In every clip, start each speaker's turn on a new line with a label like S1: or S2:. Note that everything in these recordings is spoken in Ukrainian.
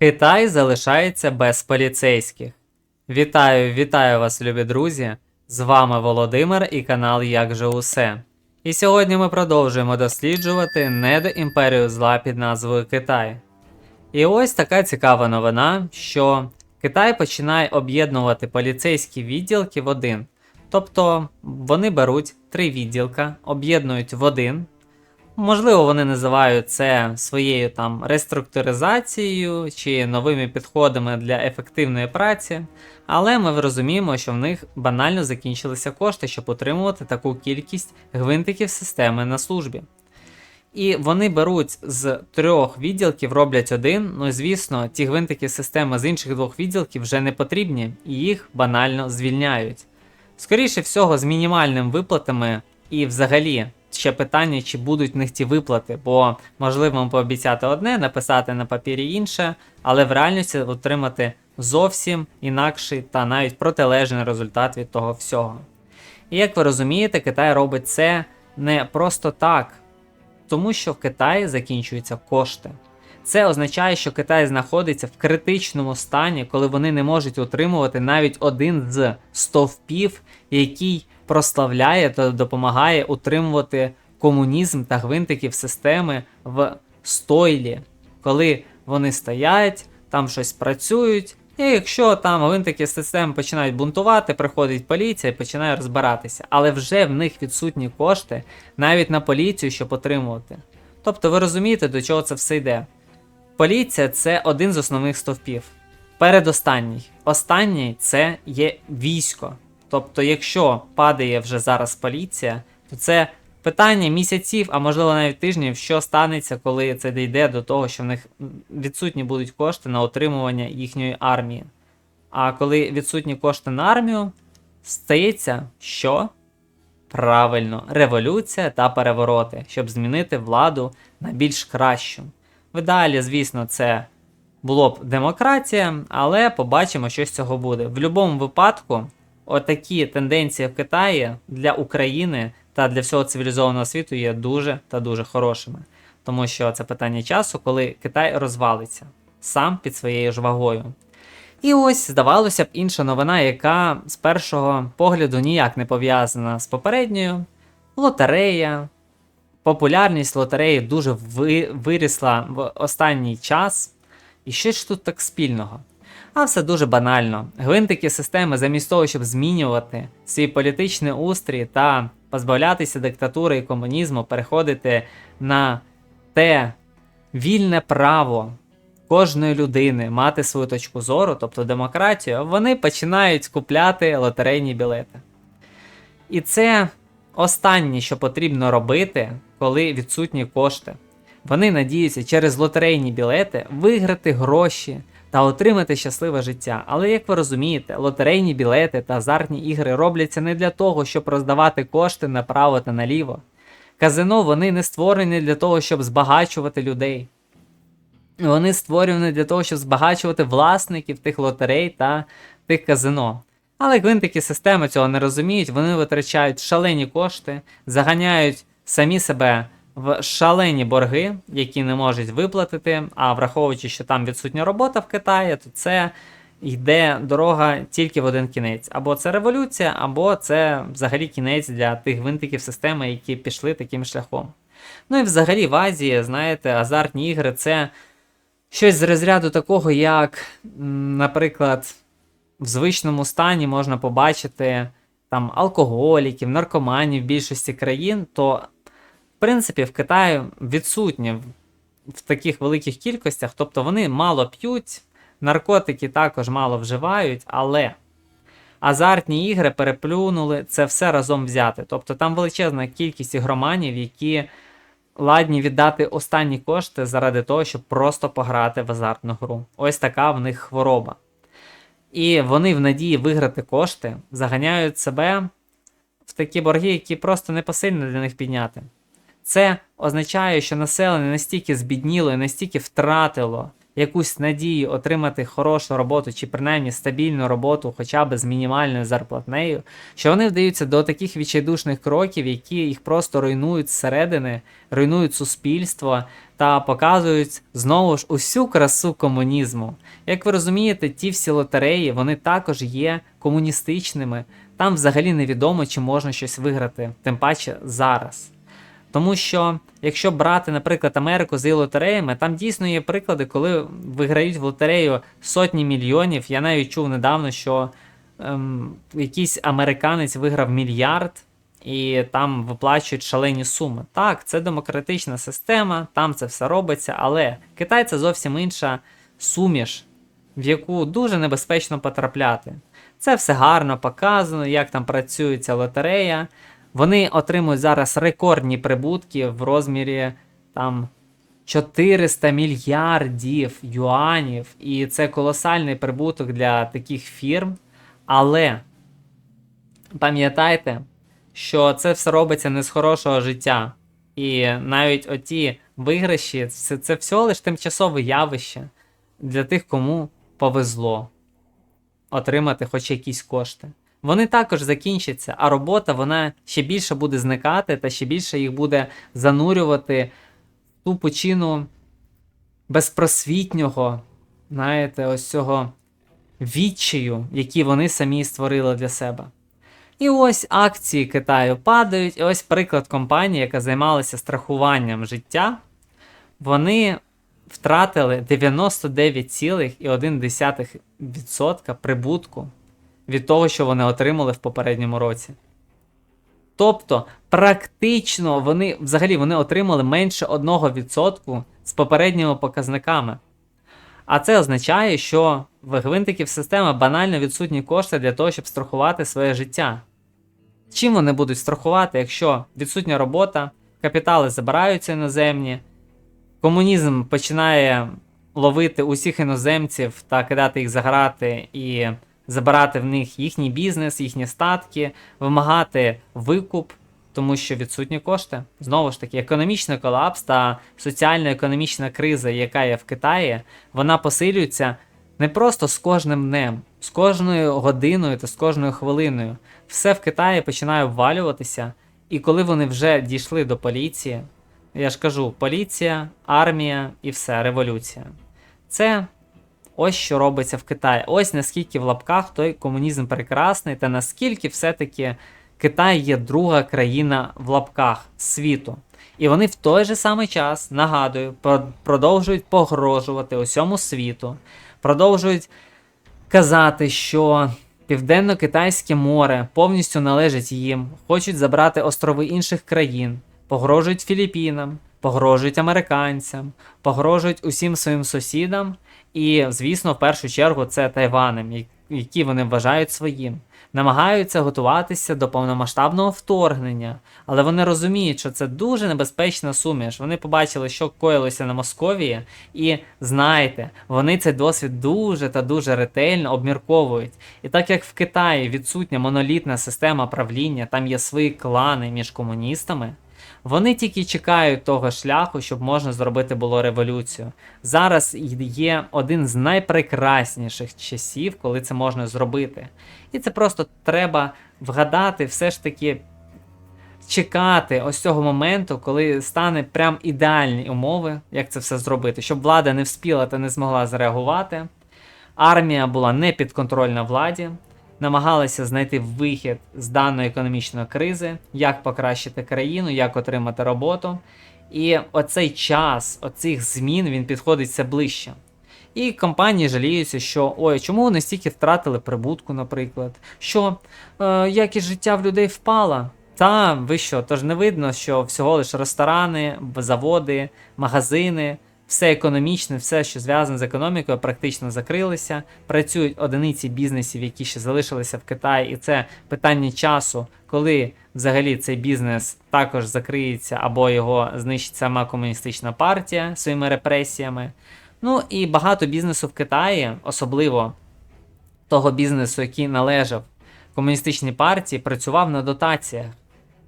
S1: Китай залишається без поліцейських. Вітаю, вітаю вас, любі друзі! З вами Володимир і канал Як же Усе. І сьогодні ми продовжуємо досліджувати недоімперію зла під назвою Китай. І ось така цікава новина, що Китай починає об'єднувати поліцейські відділки в один. Тобто вони беруть три відділка, об'єднують в один. Можливо, вони називають це своєю там реструктуризацією чи новими підходами для ефективної праці, але ми розуміємо, що в них банально закінчилися кошти, щоб утримувати таку кількість гвинтиків системи на службі. І вони беруть з трьох відділків, роблять один. Ну, звісно, ті гвинтики системи з інших двох відділків вже не потрібні, і їх банально звільняють. Скоріше всього, з мінімальними виплатами, і взагалі ще питання, чи будуть в них ті виплати, бо можливо пообіцяти одне, написати на папірі інше, але в реальності отримати зовсім інакший та навіть протилежний результат від того всього. І як ви розумієте, Китай робить це не просто так, тому що в Китаї закінчуються кошти. Це означає, що Китай знаходиться в критичному стані, коли вони не можуть утримувати навіть один з стовпів, який прославляє та допомагає утримувати комунізм та гвинтиків системи в стойлі, коли вони стоять, там щось працюють. І якщо там гвинтики системи починають бунтувати, приходить поліція і починає розбиратися. Але вже в них відсутні кошти навіть на поліцію, щоб отримувати. Тобто ви розумієте, до чого це все йде. Поліція це один з основних стовпів. Передостанній. Останній це є військо. Тобто, якщо падає вже зараз поліція, то це питання місяців, а можливо навіть тижнів, що станеться, коли це дійде до того, що в них відсутні будуть кошти на отримування їхньої армії. А коли відсутні кошти на армію, стається що? Правильно, революція та перевороти, щоб змінити владу на більш кращу. В ідеалі, звісно, це було б демократія, але побачимо, що з цього буде. В будь-якому випадку, отакі тенденції в Китаї для України та для всього цивілізованого світу є дуже та дуже хорошими. Тому що це питання часу, коли Китай розвалиться сам під своєю ж вагою. І ось, здавалося б, інша новина, яка з першого погляду ніяк не пов'язана з попередньою. Лотерея. Популярність лотереї дуже ви... вирісла в останній час. І що ж тут так спільного? А все дуже банально. Гвинтики системи, замість того, щоб змінювати свій політичний устрій та позбавлятися диктатури і комунізму, переходити на те вільне право кожної людини мати свою точку зору, тобто демократію, вони починають купляти лотерейні білети. І це останнє, що потрібно робити, коли відсутні кошти. Вони надіються через лотерейні білети виграти гроші та отримати щасливе життя. Але як ви розумієте, лотерейні білети та азартні ігри робляться не для того, щоб роздавати кошти направо та наліво. Казино вони не створені для того, щоб збагачувати людей. Вони створені для того, щоб збагачувати власників тих лотерей та тих казино. Але гвинтики системи цього не розуміють, вони витрачають шалені кошти, заганяють самі себе в шалені борги, які не можуть виплатити. А враховуючи, що там відсутня робота в Китаї, то це йде дорога тільки в один кінець. Або це революція, або це взагалі кінець для тих гвинтиків системи, які пішли таким шляхом. Ну і взагалі в Азії, знаєте, азартні ігри це щось з розряду такого, як, наприклад, в звичному стані можна побачити там алкоголіків, наркоманів в більшості країн, то в принципі, в Китаї відсутні в, таких великих кількостях, тобто вони мало п'ють, наркотики також мало вживають, але азартні ігри переплюнули це все разом взяти. Тобто там величезна кількість ігроманів, які ладні віддати останні кошти заради того, щоб просто пограти в азартну гру. Ось така в них хвороба. І вони в надії виграти кошти заганяють себе в такі борги, які просто непосильно для них підняти. Це означає, що населення настільки збідніло і настільки втратило якусь надію отримати хорошу роботу чи принаймні стабільну роботу, хоча б з мінімальною зарплатнею, що вони вдаються до таких відчайдушних кроків, які їх просто руйнують зсередини, руйнують суспільство та показують знову ж усю красу комунізму. Як ви розумієте, ті всі лотереї вони також є комуністичними. Там взагалі невідомо, чи можна щось виграти, тим паче зараз. Тому що, якщо брати, наприклад, Америку з її лотереями, там дійсно є приклади, коли виграють в лотерею сотні мільйонів. Я навіть чув недавно, що ем, якийсь американець виграв мільярд і там виплачують шалені суми. Так, це демократична система, там це все робиться, але Китай це зовсім інша суміш, в яку дуже небезпечно потрапляти. Це все гарно показано, як там працює ця лотерея. Вони отримують зараз рекордні прибутки в розмірі там 400 мільярдів юанів, і це колосальний прибуток для таких фірм. Але пам'ятайте, що це все робиться не з хорошого життя. І навіть оті виграші це, це всього лиш тимчасове явище для тих, кому повезло отримати хоч якісь кошти. Вони також закінчаться, а робота вона ще більше буде зникати та ще більше їх буде занурювати в ту пучину безпросвітнього, знаєте, ось цього відчаю, які вони самі створили для себе. І ось акції Китаю падають, і ось приклад компанії, яка займалася страхуванням життя, вони втратили 99,1% прибутку від того, що вони отримали в попередньому році. Тобто, практично вони взагалі вони отримали менше 1% з попередніми показниками. А це означає, що в гвинтиків системи банально відсутні кошти для того, щоб страхувати своє життя. Чим вони будуть страхувати, якщо відсутня робота, капітали забираються іноземні, комунізм починає ловити усіх іноземців та кидати їх за грати і забирати в них їхній бізнес, їхні статки, вимагати викуп, тому що відсутні кошти. Знову ж таки, економічний колапс та соціально-економічна криза, яка є в Китаї, вона посилюється не просто з кожним днем, з кожною годиною та з кожною хвилиною. Все в Китаї починає обвалюватися, і коли вони вже дійшли до поліції, я ж кажу, поліція, армія і все, революція. Це ось що робиться в Китаї. Ось наскільки в лапках той комунізм прекрасний, та наскільки все-таки Китай є друга країна в лапках світу. І вони в той же самий час, нагадую, продовжують погрожувати усьому світу, продовжують казати, що Південно-Китайське море повністю належить їм, хочуть забрати острови інших країн, погрожують Філіппінам, погрожують американцям, погрожують усім своїм сусідам, і, звісно, в першу чергу це Тайванем, які вони вважають своїм. Намагаються готуватися до повномасштабного вторгнення, але вони розуміють, що це дуже небезпечна суміш. Вони побачили, що коїлося на Московії, і знаєте, вони цей досвід дуже та дуже ретельно обмірковують. І так як в Китаї відсутня монолітна система правління, там є свої клани між комуністами. Вони тільки чекають того шляху, щоб можна зробити було революцію. Зараз є один з найпрекрасніших часів, коли це можна зробити. І це просто треба вгадати, все ж таки чекати ось цього моменту, коли стане прям ідеальні умови, як це все зробити, щоб влада не вспіла та не змогла зреагувати. Армія була не підконтрольна владі намагалися знайти вихід з даної економічної кризи, як покращити країну, як отримати роботу. І оцей час, оцих змін він підходить все ближче. І компанії жаліються, що ой, чому вони стільки втратили прибутку, наприклад, що е, якість життя в людей впала. Та ви що, тож не видно, що всього лише ресторани, заводи, магазини все економічне, все, що зв'язане з економікою, практично закрилися. Працюють одиниці бізнесів, які ще залишилися в Китаї, і це питання часу, коли взагалі цей бізнес також закриється або його знищить сама комуністична партія своїми репресіями. Ну і багато бізнесу в Китаї, особливо того бізнесу, який належав комуністичній партії, працював на дотаціях.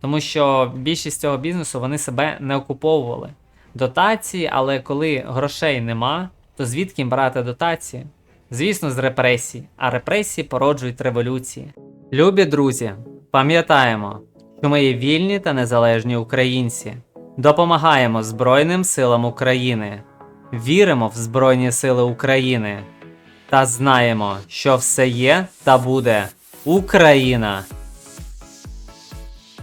S1: Тому що більшість цього бізнесу вони себе не окуповували дотації, але коли грошей нема, То звідки їм брати дотації? Звісно, з репресій, а репресії породжують революції. Любі друзі, пам'ятаємо, що ми є вільні та незалежні українці. Допомагаємо Збройним силам України, віримо в Збройні Сили України та знаємо, що все є та буде Україна!